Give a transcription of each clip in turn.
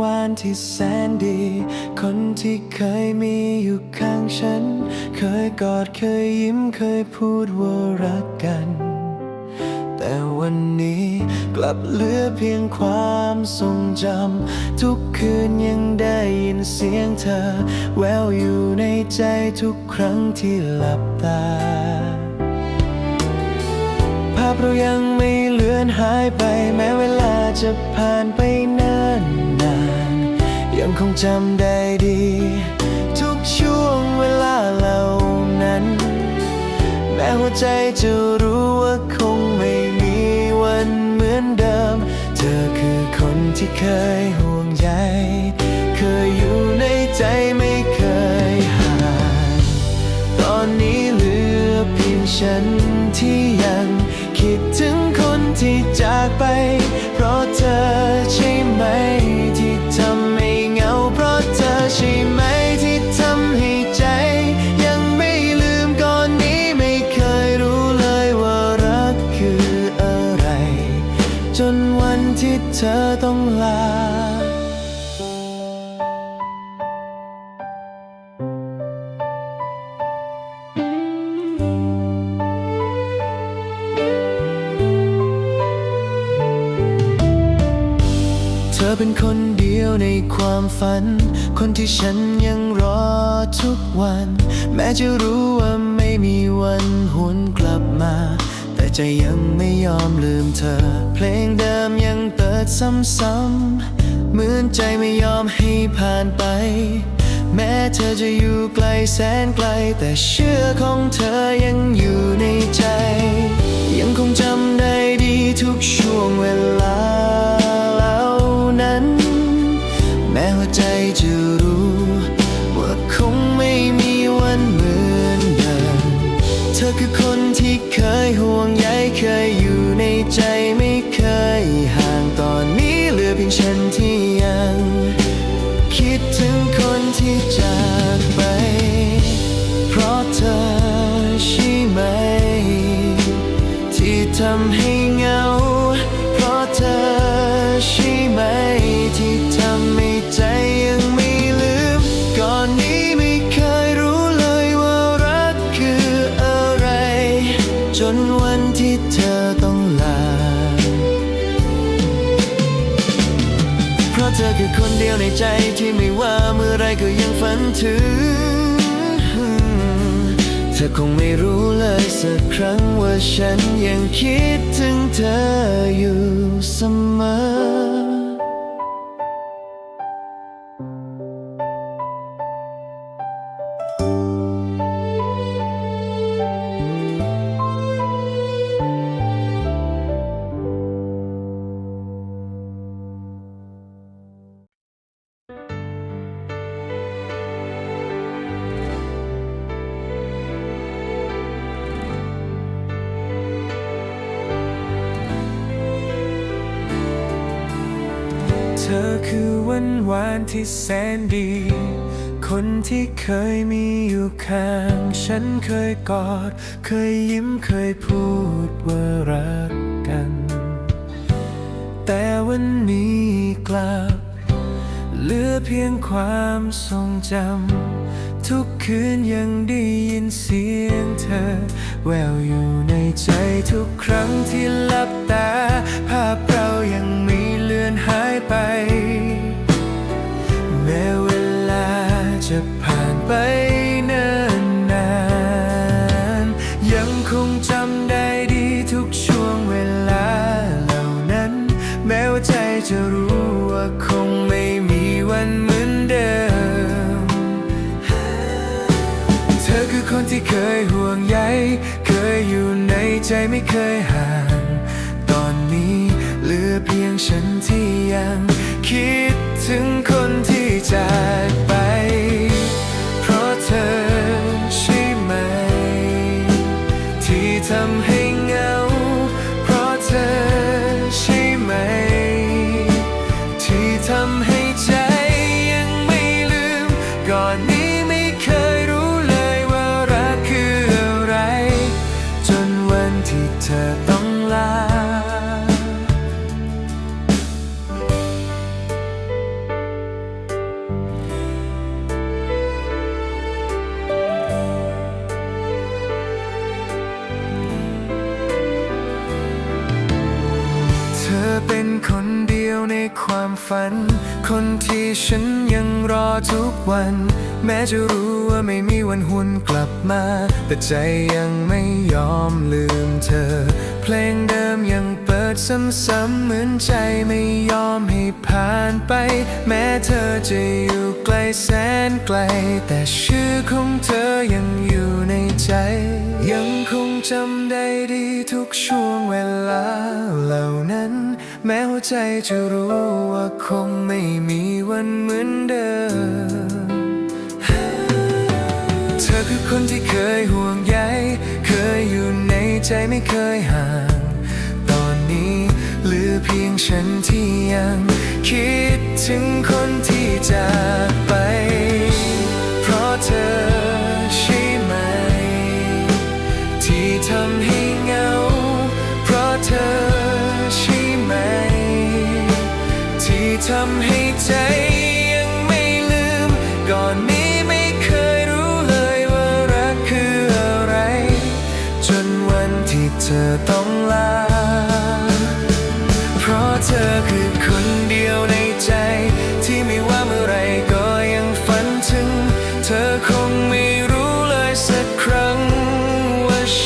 วานที่แสนดี คนที่เคยมีอยู่ข้างฉัน เคยกอดเคยยิ้มเคยพูดว่ารักกัน แต่วันนี้กลับเหลือเพียงความทรงจำ ทุกคืนยังได้ยินเสียงเธอ แววอยู่ในใจทุกครั้งที่หลับตา ภาพเรายังไม่เลือนหายไปแม้เวลาจะผ่านไป คงจำได้ดี ทุกช่วงเวลาเหล่านั้น แม้หัวใจจะรู้ว่าคงไม่มีวันเหมือนเดิม เธอคือคนที่เคยห่วงใย ธอต้องลา เธอเป็นคนเดียวในความฝัน คนที่ฉันยังรอทุกวัน แม้จะรู้ว่าไม่มีวันหวนกลับมา ใจยังไม่ยอมลืมเธอ เพลงเดิมยังเปิดซ้ำๆเหมือนใจไม่ยอมให้ผ่านไป แม้เธอจะอยู่ไกลแสนไกล แต่เชื่อของเธอยังอยู่ในใจ ยังคงจำได้ดีทุกช่วงเวลา ยวในใจที่ไม่ว่าเมื่อไรก็ยังฝันถึง เธอคงไม่รู้เลยสักครั้งว่าฉันยังคิดถึงเธออยู่เสมอ วันวานที่แสนดี คนที่เคยมีอยู่ข้าง ฉันเคยกอด เคยยิ้มเคยพูดว่ารักกัน แต่วันนี้กลับ เหลือเพียงความทรงจำ ทุกคืนยังได้ยินเสียงเธอ แววอยู่ในใจทุกครั้งที่หลับตา ภาพเรายัง จะรู้ว่าคงไม่มีวันเหมือนเดิม เธอคือคนที่เคยห่วงใย เคยอยู่ในใจไม่เคยห่าง ตอนนี้เหลือเพียงฉันที่ยัง คิดถึงคนที่จาก ธอต้องลา เธอเป็นคนเดียวในความฝัน คนที่ฉันยังรอทุกวัน แม้จะรู้ ไม่มีวันหุนกลับมา แต่ใจยังไม่ยอมลืมเธอ เพลงเดิมยังเปิดซ้ำๆเหมือนใจไม่ยอมให้ผ่านไป แม้เธอจะอยู่ไกลแสนไกล แต่ชื่อของเธอยังอยู่ในใจ ยังคงจำได้ดีทุกช่วงเวลาเหล่านั้น แม้หัวใจจะรู้ว่าคงไม่มีวันเหมือนเดิม อคือคนที่เคยห่วงใย เคยอยู่ในใจไม่เคยห่าง ตอนนี้เหลือเพียงฉันที่ยัง คิดถึงคนที่จากไป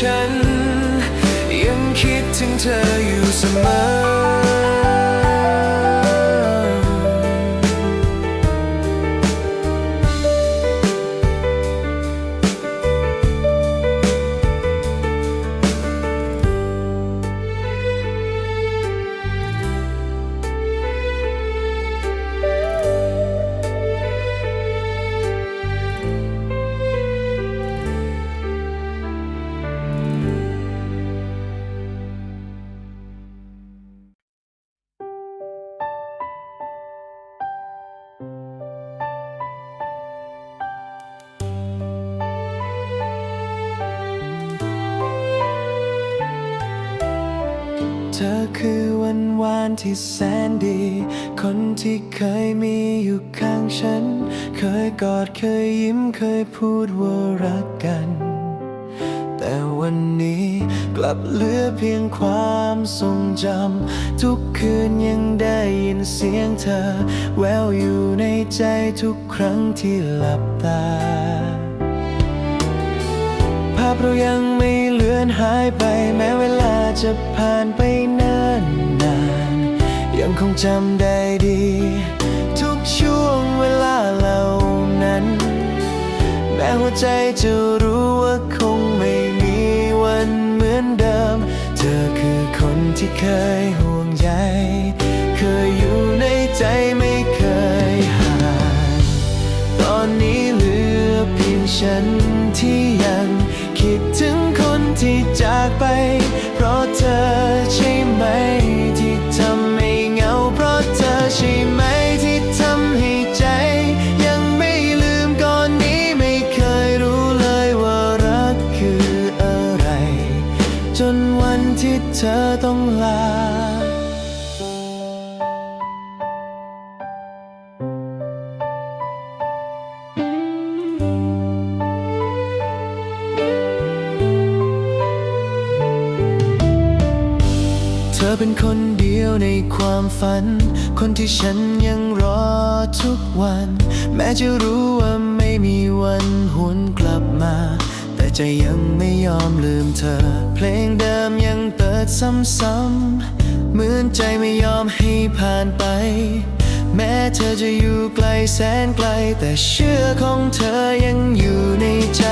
ฉัน ยังคิดถึงเธออยู่เสมอ เธอคือวันวานที่แสนดี คนที่เคยมีอยู่ข้างฉัน เคยกอดเคยยิ้มเคยพูดว่ารักกัน แต่วันนี้กลับเหลือเพียงความทรงจำ ทุกคืนยังได้ยินเสียงเธอ แววอยู่ในใจทุกครั้งที่หลับตาภา พเรายังไม่เลือนหายไป แม้เวลาจะผ่านไปเนิ่นนานยังคงจำได้ดี ทุกช่วงเวลาเหล่านั้น แม้หัวใจจะรู้ว่าคงไม่มีวันเหมือนเดิม เธอคือคนที่เคยห่วงใยเคยอยู่ในใจไม่เคยห่างตอนนี้เหลือเพียงฉันที่ วันที่เธอต้องลา เธอเป็นคนเดียวในความฝัน คนที่ฉันยังรอทุกวัน แม้จะรู้ว่าไม่มีวันหวนกลับมา แต่ใจยังไม่ยอมลืมเธอ เพลงเดิมยังเปิดซ้ำๆเหมือนใจไม่ยอมให้ผ่านไป แม้เธอจะอยู่ไกลแสนไกล แต่เชื่อของเธอยังอยู่ในใจ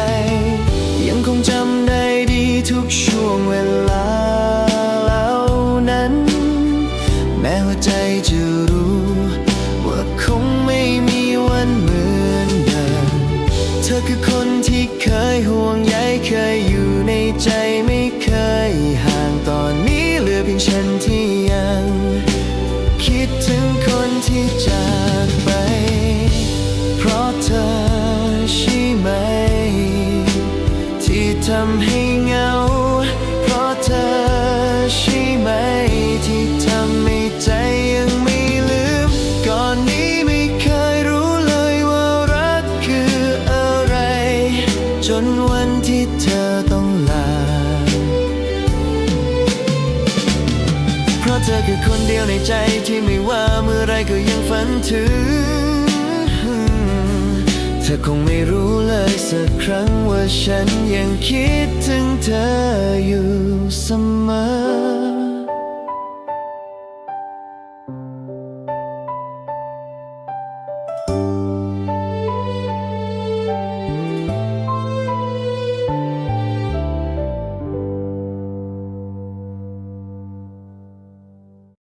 เหลือเพียงฉันที่ยัง คิดถึงคนที่จากไป เพราะเธอใช่ไหม ที่ทำให้เหงา เพราะเธอใช่ไหม ที่ทำให้ใจยังไม่ลืม ก่อนนี้ไม่เคยรู้เลยว่ารักคืออะไร จนวันที่เธอ ในใจที่ไม่ว่าเมื่อไรก็ยังฝันถึง เธอคงไม่รู้เลยสักครั้งว่าฉันยังคิด